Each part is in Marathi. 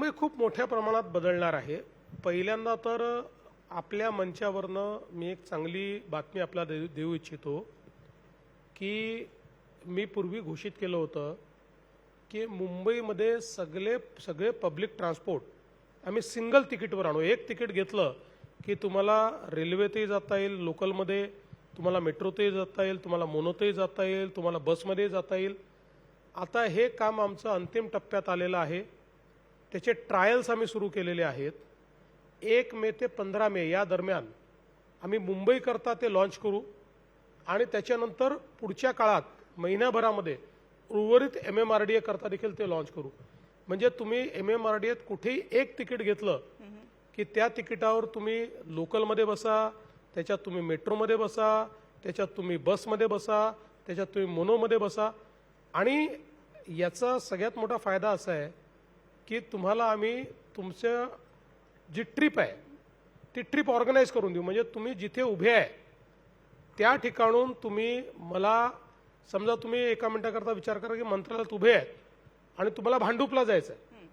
मुंबई खूप मोठ्या प्रमाणात बदलणार आहे. पहिल्यांदा तर आपल्या मंचावरनं मी एक चांगली बातमी आपल्याला देऊ देऊ इच्छितो की मी पूर्वी घोषित केलं होतं की मुंबईमध्ये सगळे सगळे पब्लिक ट्रान्सपोर्ट आम्ही सिंगल तिकीटवर आणू. एक तिकीट घेतलं की तुम्हाला रेल्वेतही जाता येईल लोकलमध्ये तुम्हाला मेट्रोतही जाता येईल तुम्हाला मोनोतही जाता येईल तुम्हाला बसमध्ये जाता येईल. आता हे काम आमचं अंतिम टप्प्यात आलेलं आहे. त्याचे ट्रायल्स आम्ही सुरू केलेले आहेत. एक मे ते पंधरा मे या दरम्यान आम्ही मुंबईकरता ते लॉन्च करू. आणि त्याच्यानंतर पुढच्या काळात महिन्याभरामध्ये उर्वरित M M R D A करता देखील ते लॉन्च करू. म्हणजे तुम्ही एम एम आर डी एत कुठेही एक तिकीट घेतलं की त्या तिकिटावर तुम्ही लोकलमध्ये बसा त्याच्यात तुम्ही मेट्रोमध्ये बसा त्याच्यात तुम्ही बसमध्ये बसा त्याच्यात तुम्ही मोनोमध्ये बसा. आणि याचा सगळ्यात मोठा फायदा असा आहे की तुम्हाला आम्ही तुमच्या जी ट्रिप आहे ती ट्रिप ऑर्गनाईज करून देऊ. म्हणजे तुम्ही जिथे उभे आहे त्या ठिकाणून तुम्ही मला समजा तुम्ही एका मिनिटाकरता विचार करा की मंत्रालयात उभे आहेत आणि तुम्हाला भांडूपला जायचं आहे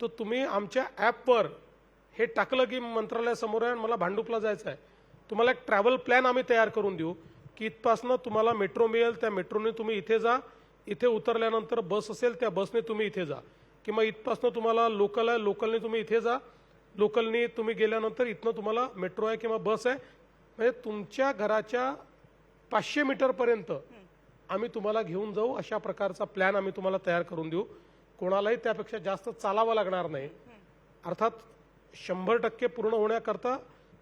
तर तुम्ही आमच्या ॲपवर हे टाकलं की मंत्रालयासमोर आहे आणि मला भांडूपला जायचं आहे तुम्हाला एक ट्रॅव्हल प्लॅन आम्ही तयार करून देऊ की इथपासनं तुम्हाला मेट्रो मिळेल त्या मेट्रोने तुम्ही इथे जा. इथे उतरल्यानंतर बस असेल त्या बसने तुम्ही इथे जा. किंवा इथपासनं तुम्हाला लोकल आहे लोकलने तुम्ही इथे जा. लोकलने तुम्ही गेल्यानंतर इथनं तुम्हाला मेट्रो आहे किंवा बस आहे. म्हणजे तुमच्या घराच्या पाचशे मीटरपर्यंत आम्ही तुम्हाला घेऊन जाऊ. अशा प्रकारचा प्लॅन आम्ही तुम्हाला तयार करून देऊ. कोणालाही त्यापेक्षा जास्त चालावं लागणार नाही. अर्थात शंभर टक्के पूर्ण होण्याकरता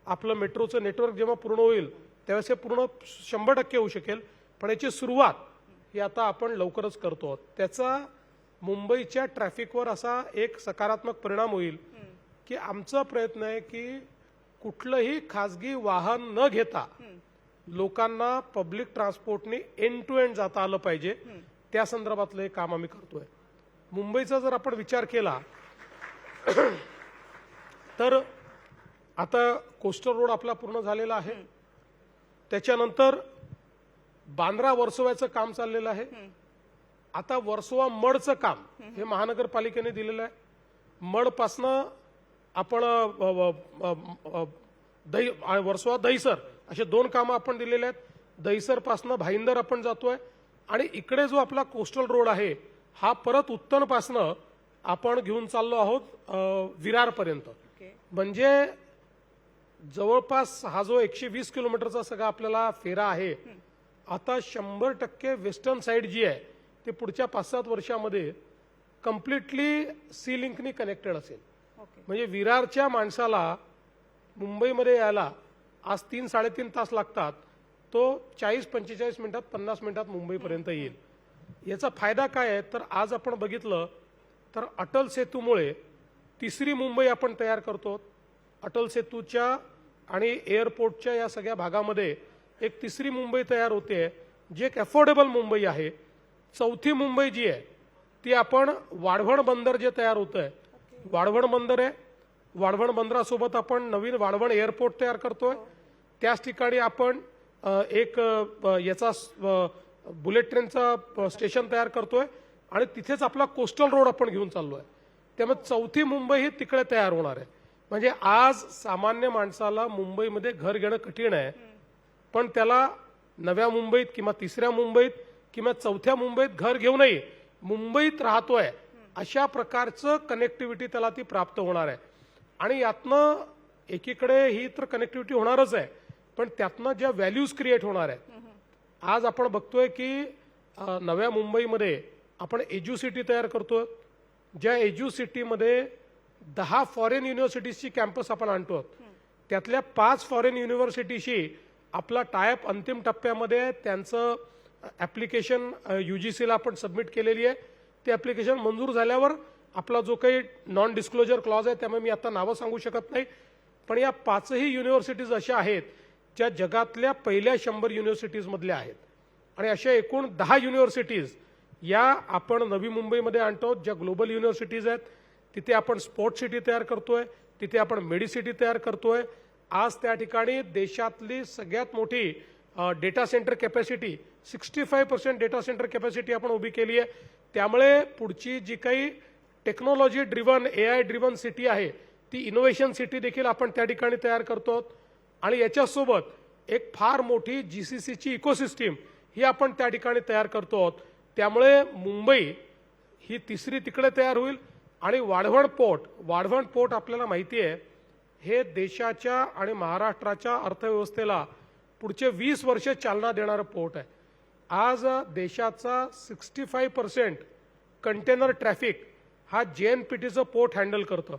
आपलं मेट्रोचं नेटवर्क जेव्हा पूर्ण होईल त्यावेळेस हे पूर्ण शंभर टक्के होऊ शकेल. पण याची सुरुवात ही आता आपण लवकरच करतो. आहोत त्याचा मुंबईच्या ट्रॅफिकवर असा एक सकारात्मक परिणाम होईल की आमचा प्रयत्न आहे की कुठलंही खाजगी वाहन न घेता लोकांना पब्लिक ट्रान्सपोर्टने एंड टू एंड जाता आलं पाहिजे. त्या संदर्भातलं हे काम आम्ही करतोय. मुंबईचा जर आपण विचार केला तर आता कोस्टल रोड आपला पूर्ण झालेला आहे. त्याच्यानंतर बांद्रा वर्सोव्याचं काम चाललेलं आहे. आता वर्सोवा मडचं काम हे महानगरपालिकेने दिलेलं आहे. मडपासनं आपण दही वर्सोवा दहीसर असे दोन कामं आपण दिलेले आहेत. दहीसरपासनं भाईंदर आपण जातोय आणि इकडे जो आपला कोस्टल रोड आहे हा परत उत्तनपासनं आपण घेऊन चाललो आहोत विरारपर्यंत. म्हणजे जवळपास हा जो एकशे वीस किलोमीटरचा सगळा आपल्याला फेरा आहे आता शंभर टक्के वेस्टर्न साईड जी आहे ती पुढच्या पाच सात वर्षामध्ये कम्प्लिटली सी लिंकनी कनेक्टेड असेल. ओके म्हणजे विरारच्या माणसाला मुंबईमध्ये यायला आज तीन साडेतीन तास लागतात. तो चाळीस पंचेचाळीस मिनिटात पन्नास मिनिटात मुंबईपर्यंत येईल. याचा फायदा काय आहे? तर आज आपण बघितलं तर अटल सेतूमुळे तिसरी मुंबई आपण तयार करतो. अटल सेतूच्या आणि एअरपोर्टच्या या सगळ्या भागामध्ये एक तिसरी मुंबई तयार होते. जी एक अफोर्डेबल मुंबई आहे. चौथी मुंबई जी आहे ती आपण वाढवण बंदर जे तयार होत आहे वाढवण बंदर आहे. वाढवण बंदरासोबत आपण नवीन वाढवण एअरपोर्ट तयार करतोय. त्याच ठिकाणी आपण एक याचा बुलेट ट्रेनचा स्टेशन तयार करतोय आणि तिथेच आपला कोस्टल रोड आपण घेऊन चाललो आहे त्यामुळे चौथी मुंबई ही तिकडे तयार होणार आहे. म्हणजे आज सामान्य माणसाला मुंबईमध्ये घर घेणं कठीण आहे. पण त्याला नव्या मुंबईत किंवा तिसऱ्या मुंबईत किंवा चौथ्या मुंबईत घर घेऊनही मुंबईत राहतोय अशा प्रकारचं कनेक्टिव्हिटी त्याला ती प्राप्त होणार आहे. आणि यातनं एकीकडे ही तर कनेक्टिव्हिटी होणारच आहे पण त्यातनं ज्या व्हॅल्यूज क्रिएट होणार आहेत आज आपण बघतोय की नव्या मुंबईमध्ये आपण एज्यू सिटी तयार करतो ज्या एज्यू सिटीमध्ये दहा फॉरेन युनिव्हर्सिटीजची कॅम्पस आपण आणतो त्यातल्या पाच फॉरेन युनिव्हर्सिटीशी आपला टायप अंतिम टप्प्यामध्ये त्यांचं ॲप्लिकेशन यू जी सीला आपण सबमिट केलेली आहे. ते ॲप्लिकेशन मंजूर झाल्यावर आपला जो काही नॉन डिस्क्लोजर क्लॉज आहे त्यामुळे मी आता नावं सांगू शकत नाही. पण या पाचही युनिव्हर्सिटीज अशा आहेत ज्या जगातल्या पहिल्या शंभर युनिव्हर्सिटीजमधल्या आहेत. आणि अशा एकूण दहा युनिव्हर्सिटीज या आपण नवी मुंबईमध्ये आणतो ज्या ग्लोबल युनिव्हर्सिटीज आहेत. तिथे आपण स्पोर्ट सिटी तयार करतोय तिथे आपण मेडिसिटी तयार करतोय. आज त्या ठिकाणी देशातली सगळ्यात मोठी data centre capacity sixty five percent data centre capacity आपण उभी केली आहे. त्यामुळे पुढची जी काही technology driven A I driven city आहे ती इनोव्हेशन सिटी देखील आपण त्या ठिकाणी तयार करतो. आणि याच्यासोबत एक फार मोठी जी सी सीची इकोसिस्टीम ही आपण त्या ठिकाणी तयार करतो आहोत. त्यामुळे मुंबई ही तिसरी तिकडे तयार होईल. आणि वाढवण पोर्ट वाढवण पोर्ट आपल्याला माहिती आहे हे देशाच्या आणि महाराष्ट्राच्या अर्थव्यवस्थेला पुढचे वीस वर्ष चालना देणारं पोर्ट आहे. आज देशाचा sixty five percent container traffic हा जे एन पी टीचं पोर्ट हँडल करतं.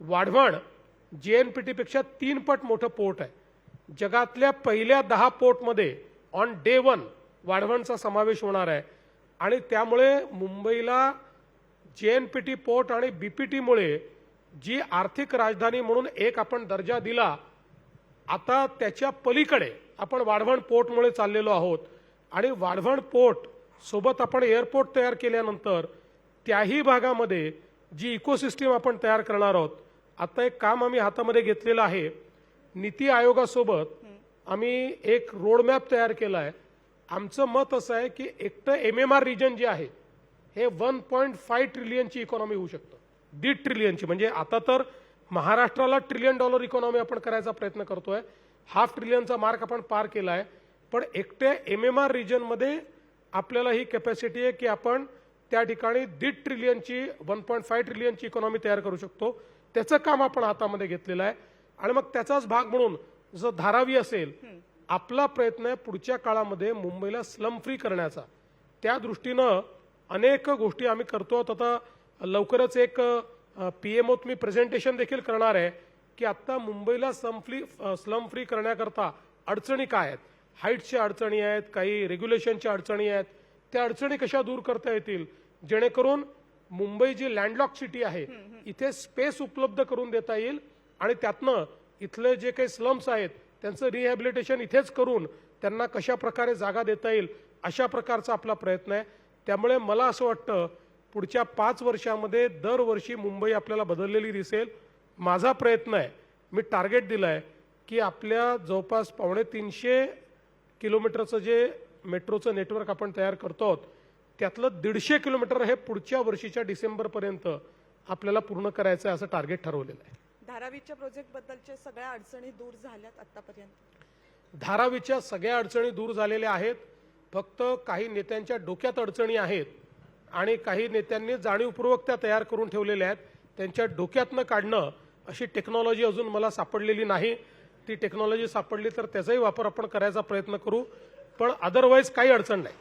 वाढवण जे एन पी टीपेक्षा तीन पट मोठं पोर्ट आहे. जगातल्या पहिल्या दहा पोर्टमध्ये ऑन डे वन वाढवणचा समावेश होणार आहे. आणि त्यामुळे मुंबईला जे एन पी टी पोर्ट आणि बी पी टीमुळे जी आर्थिक राजधानी म्हणून एक आपण दर्जा दिला आता त्याच्या पलीकडे आपण वाढवण पोर्टमुळे चाललेलो आहोत. आणि वाढवण पोर्ट सोबत आपण एअरपोर्ट तयार केल्यानंतर त्याही भागामध्ये जी इकोसिस्टीम आपण तयार करणार आहोत आता एक काम आम्ही हातामध्ये घेतलेलं आहे. नीती आयोगासोबत आम्ही एक रोडमॅप तयार केला आहे. आमचं मत असं आहे की एकटं एम एम आर रिजन जे आहे हे वन पॉईंट फाय ट्रिलियनची इकॉनॉमी होऊ शकतं. दीड ट्रिलियनची म्हणजे आता तर महाराष्ट्राला ट्रिलियन डॉलर इकॉनॉमी आपण करायचा प्रयत्न करतोय. हाफ ट्रिलियनचा मार्क आपण पार केला आहे पण एकट्या एम एम आर रिजनमध्ये आपल्याला ही कॅपॅसिटी आहे की आपण त्या ठिकाणी दीड ट्रिलियनची वन पॉईंट फाय ट्रिलियनची इकॉनॉमी तयार करू शकतो. त्याचं काम आपण हातामध्ये घेतलेलं आहे. आणि मग त्याचाच भाग म्हणून जसं धारावी असेल आपला प्रयत्न आहे पुढच्या काळामध्ये मुंबईला स्लम फ्री करण्याचा. त्या दृष्टीनं अनेक गोष्टी आम्ही करतो. आता लवकरच एक पी एम ओत मी प्रेझेंटेशन देखील करणार आहे की आत्ता मुंबईला स्लम फ्री स्लम फ्री करण्याकरता अडचणी काय आहेत? हाईटच्या अडचणी आहेत काही रेग्युलेशनच्या अडचणी आहेत. त्या अडचणी कशा दूर करता येतील? जेणेकरून मुंबई जी लँडलॉक सिटी आहे इथे स्पेस उपलब्ध करून देता येईल आणि त्यातनं इथले जे काही स्लम्स आहेत त्यांचं रिहॅबिलिटेशन इथेच करून त्यांना कशा प्रकारे जागा देता येईल अशा प्रकारचा आपला प्रयत्न आहे. त्यामुळे मला असं वाटतं पुढच्या पाच वर्षामध्ये दरवर्षी मुंबई आपल्याला बदललेली दिसेल. माझा प्रयत्न आहे. मी टार्गेट दिलं आहे की आपल्या जवळपास पावणे तीनशे किलोमीटरचं जे मेट्रोचं नेटवर्क आपण तयार करतो आहोत त्यातलं दीडशे किलोमीटर हे पुढच्या वर्षीच्या डिसेंबरपर्यंत आपल्याला पूर्ण करायचं आहे असं टार्गेट ठरवलेलं आहे. धारावीच्या प्रोजेक्ट बद्दलच्या सगळ्या अडचणी दूर झाल्यात आतापर्यंत? धारावीच्या सगळ्या अडचणी दूर झालेल्या आहेत. फक्त काही नेत्यांच्या डोक्यात अडचणी आहेत. आणि काही नेत्यांनी जाणीवपूर्वक त्या तयार करून ठेवलेल्या आहेत. त्यांच्या डोक्यातनं काढणं अशी टेक्नॉलॉजी अजून मला सापडलेली नाही. ती टेक्नॉलॉजी सापडली तर त्याचाही वापर आपण करायचा प्रयत्न करू. पण अदरवाईज काही अडचण नाही.